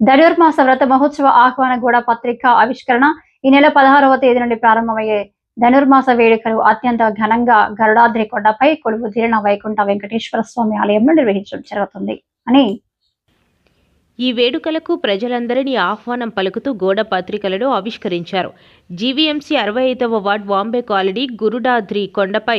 ధనుర్మాస వ్రత మహోత్సవ ఆహ్వాన గూడ పత్రిక ఆవిష్కరణ ఈ నెల పదహారవ తేదీ నుండి ప్రారంభమయ్యే ధనుర్మాస వేడుకలు అత్యంత ఘనంగా గరుడాద్రి కొండపై కొలువు తీరిన వైకుంఠ వెంకటేశ్వర స్వామి ఆలయంలో నిర్వహించడం జరుగుతుంది. అని ఈ వేడుకలకు ప్రజలందరినీ ఆహ్వానం పలుకుతూ గోడ పత్రికలను ఆవిష్కరించారు. జీవీఎంసీ అరవై ఐదవ వార్డ్ బాంబే కాలనీ గురుడాద్రి కొండపై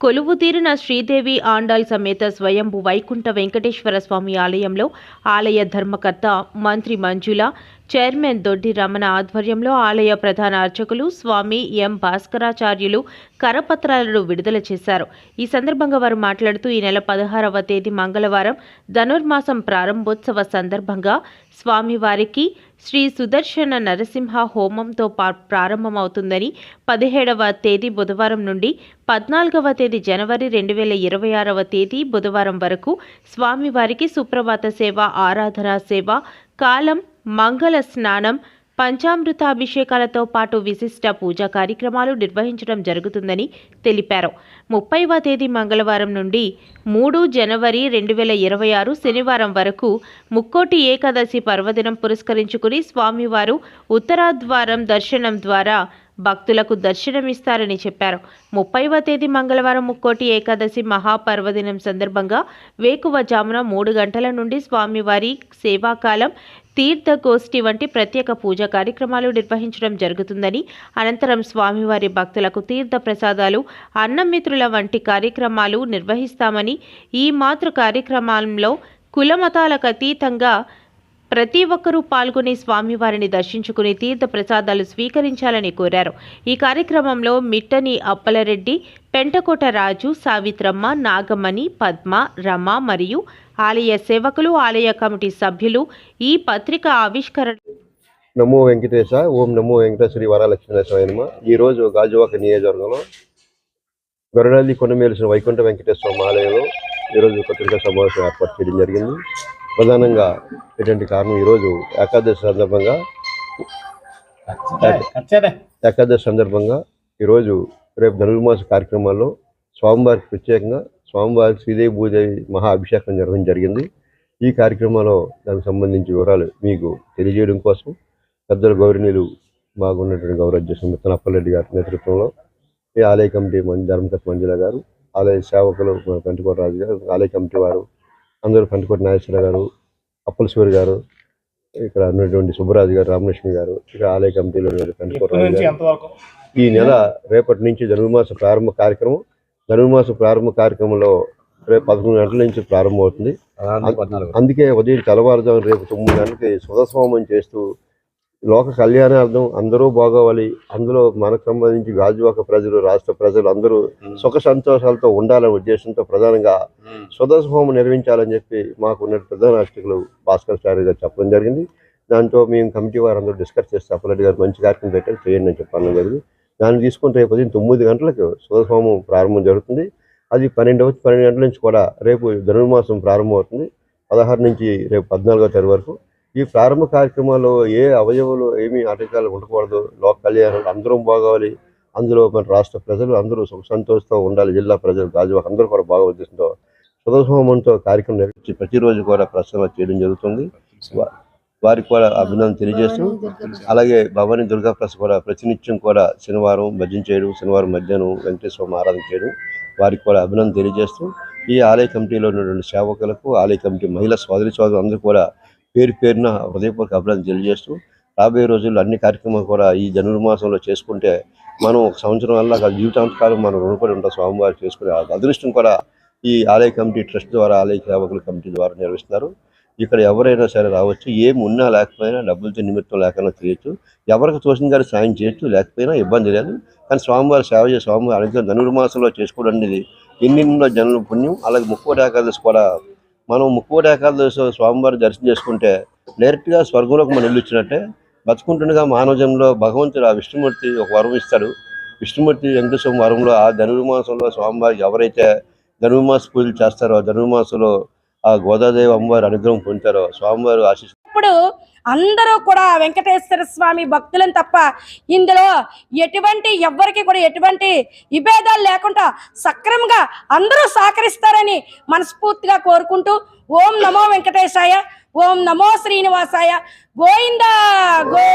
కొలువుతీరిన శ్రీదేవి ఆండాల్ సమేత స్వయంభు వైకుంఠ వెంకటేశ్వర స్వామి ఆలయంలో ఆలయ ధర్మకర్త మంత్రి మంజుల చైర్మన్ దొడ్డి రమణ ఆధ్వర్యంలో ఆలయ ప్రధాన అర్చకులు స్వామి ఎం భాస్కరాచార్యులు కరపత్రాలను విడుదల చేశారు. ఈ సందర్భంగా వారు మాట్లాడుతూ ఈ నెల పదహారవ తేదీ మంగళవారం ధనుర్మాసం ప్రారంభోత్సవ సందర్భంగా స్వామివారికి శ్రీ సుదర్శన నరసింహ హోమంతో పా- ప్రారంభమవుతుందని పదిహేడవ తేదీ బుధవారం నుండి పద్నాలుగవ తేదీ జనవరి రెండు వేల ఇరవై ఆరవ తేదీ బుధవారం వరకు స్వామివారికి సుప్రభాత సేవ ఆరాధన సేవ కాలం మంగళ స్నానం పంచామృతాభిషేకాలతో పాటు విశిష్ట పూజా కార్యక్రమాలు నిర్వహించడం జరుగుతుందని తెలిపారు. ముప్పైవ తేదీ మంగళవారం నుండి మూడు జనవరి రెండు వేల ఇరవై ఆరు శనివారం వరకు ముక్కోటి ఏకాదశి పర్వదినం పురస్కరించుకుని స్వామివారు ఉత్తరాద్వారం దర్శనం ద్వారా భక్తులకు దర్శనమిస్తారని చెప్పారు. ముప్పైవ తేదీ మంగళవారం ముక్కోటి ఏకాదశి మహాపర్వదినం సందర్భంగా వేకువజామున మూడు గంటల నుండి స్వామివారి సేవాకాలం తీర్థగోష్ఠి వంటి ప్రత్యేక పూజా కార్యక్రమాలు నిర్వహించడం జరుగుతుందని అనంతరం స్వామివారి భక్తులకు తీర్థ ప్రసాదాలు అన్నమిత్రుల వంటి కార్యక్రమాలు నిర్వహిస్తామని ఈ మాతృ కార్యక్రమంలో కులమతాలకు అతీతంగా ప్రతి ఒక్కరూ పాల్గొని స్వామివారిని దర్శించుకుని తీర్థ ప్రసాదాలు స్వీకరించాలని కోరారు. ఈ కార్యక్రమంలో మిట్టని అప్పలరెడ్డి పెంటకోట రాజు సావిత్రమ్మ నాగమణి పద్మ రమ మరియు ఆలయ సేవకులు ఆలయ కమిటీ సభ్యులు ఈ పత్రిక ఆవిష్కరణ నమో వెంకటేశ ఓం నమో వెంకటేశ్వరి వరాలక్ష్మీనరసింహ ఈరోజు గాజువాక నియోజకవర్గంలో గరుడల్లి కొండమేలిసిన వైకుంఠ వెంకటేశ్వర ఆలయంలో ఈరోజు పత్రికా సమావేశం ఏర్పాటు చేయడం జరిగింది. ప్రధానంగా ఎటువంటి కారణం ఈరోజు ఏకాదశి సందర్భంగా ఏకాదశి సందర్భంగా ఈరోజు రేపు ధనుర్మాస కార్యక్రమాల్లో స్వామివారికి ప్రత్యేకంగా స్వామివారి శ్రీదేవి భూదేవి మహా అభిషేకం జరగడం జరిగింది. ఈ కార్యక్రమంలో దానికి సంబంధించి వివరాలు మీకు తెలియజేయడం కోసం పెద్దల గౌరవనీయులు బాగున్నటువంటి గౌరవ మిత్తన అప్పలరెడ్డి గారి నేతృత్వంలో ఈ ఆలయ కమిటీ మంది ధర్మకథ మంజుల గారు ఆలయ సేవకులు కంటికోట రాజు గారు ఆలయ కమిటీ వారు అందరూ కంటికోట నాగేశ్వర గారు అప్పలశివరి గారు ఇక్కడ ఉన్నటువంటి సుబ్బరాజు గారు రామలక్ష్మి గారు ఇక్కడ ఆలయ కమిటీలో ఉన్నటువంటి కంటికోట రాజు గారు. ఈ నెల రేపటి నుంచి ధనుర్మాస ప్రారంభ కార్యక్రమం ధనుర్మాస ప్రారంభ కార్యక్రమంలో రేపు పదకొండు గంటల నుంచి ప్రారంభమవుతుంది. అందుకే ఉదయం తెల్లవారుజామున రేపు తొమ్మిది గంటలకి సుధస్వామం చేస్తూ లోక కళ్యాణార్థం అందరూ బాగోవాలి. అందులో మనకు సంబంధించి గాజువాక ప్రజలు రాష్ట్ర ప్రజలు అందరూ సుఖ సంతోషాలతో ఉండాలనే ఉద్దేశంతో ప్రధానంగా స్వదస్హోమం నిర్వహించాలని చెప్పి మాకు ఉన్న ప్రధాన అర్చకులు భాస్కర్ చారి గారు చెప్పడం జరిగింది. దాంతో మేము కమిటీ వారు అందరూ డిస్కస్ చేస్తే అప్పలరెడ్డి గారు మంచి కార్యక్రమం పెట్టారు. చేయండి అని చెప్పడం జరిగింది. దాన్ని తీసుకుని రేపు ఉదయం తొమ్మిది గంటలకు స్వదస్హోమం ప్రారంభం జరుగుతుంది. అది పన్నెండు వచ్చి పన్నెండు గంటల నుంచి కూడా రేపు ధనుర్మాసం ప్రారంభమవుతుంది పదహారు నుంచి రేపు పద్నాలుగో తేదీ వరకు. ఈ ప్రారంభ కార్యక్రమాల్లో ఏ అవయవాలు ఏమీ ఆటంకాలు ఉండకూడదు. లోక కళ్యాణం అందరం బాగోవాలి. అందులో మన రాష్ట్ర ప్రజలు అందరూ సుఖ సంతోషంతో ఉండాలి. జిల్లా ప్రజలు గాజువాక అందరూ కూడా బాగా ఉద్దేశంతో సుధహోమంతో కార్యక్రమం నిర్వహించి ప్రతిరోజు కూడా ప్రసన్న చేయడం జరుగుతుంది. వారికి కూడా అభినందన తెలియజేస్తూ అలాగే భవానీ దుర్గా ప్లస్ కూడా ప్రతినిత్యం కూడా శనివారం భజన చేయడం శనివారం మధ్యాహ్నం వెంకటేశ్వర ఆరాధన చేయడం వారికి కూడా అభినందన తెలియజేస్తూ ఈ ఆలయ కమిటీలో ఉన్నటువంటి సేవకులకు ఆలయ కమిటీ మహిళా సోదరి సోదరులు అందరూ కూడా పేరు పేరున హృదయపూర్వక అభినందన తెలియజేస్తూ రాబోయే రోజుల్లో అన్ని కార్యక్రమాలు కూడా ఈ ధనుర్మాసంలో చేసుకుంటే మనం ఒక సంవత్సరం వల్ల జీవితాంతకాలం మనం రుణపడి ఉంటాం స్వామివారు చేసుకునే ఆ అదృష్టం కూడా ఈ ఆలయ కమిటీ ట్రస్ట్ ద్వారా ఆలయ సేవకుల కమిటీ ద్వారా నిర్వహిస్తున్నారు. ఇక్కడ ఎవరైనా సరే రావచ్చు. ఏమి ఉన్నా లేకపోయినా డబ్బులతో నిమిత్తం లేకుండా చేయొచ్చు. ఎవరికి చూసిన గారు సాయం చేయొచ్చు. లేకపోయినా ఇబ్బంది లేదు. కానీ స్వామివారి సేవ చేసి స్వామివారి అనుగ్రహం ధనుర్మాసంలో చేసుకోవడం అనేది ఎన్నెన్నో జనుల పుణ్యం. అలాగే ముక్కోటి ఏకాదశి కూడా మనం ముక్కోటి ఏకాదశి స్వామివారి దర్శనం చేసుకుంటే డైరెక్ట్గా స్వర్గంలోకి మనం వెళ్ళొచ్చినట్టే బతుకుంటుండగా మానవ జన్మలో భగవంతుడు ఆ విష్ణుమూర్తి ఒక వరం ఇస్తాడు. విష్ణుమూర్తి వెంకటేశ్వరం వరంలో ఆ ధనుర్మాసంలో స్వామివారికి ఎవరైతే ధనుర్మాస పూజలు చేస్తారో ధనుర్మాసంలో ఆ గోదాదేవి అమ్మవారి అనుగ్రహం పొందుతారో స్వామివారు ఆశీస్ ఇప్పుడు అందరూ కూడా వెంకటేశ్వర స్వామి భక్తులను తప్ప ఇందులో ఎటువంటి ఎవ్వరికి కూడా ఎటువంటి విభేదాలు లేకుండా సక్రమంగా అందరూ సహకరిస్తారని మనస్ఫూర్తిగా కోరుకుంటూ ఓం నమో వెంకటేశాయ ఓం నమో శ్రీనివాసాయ గోయిందా గో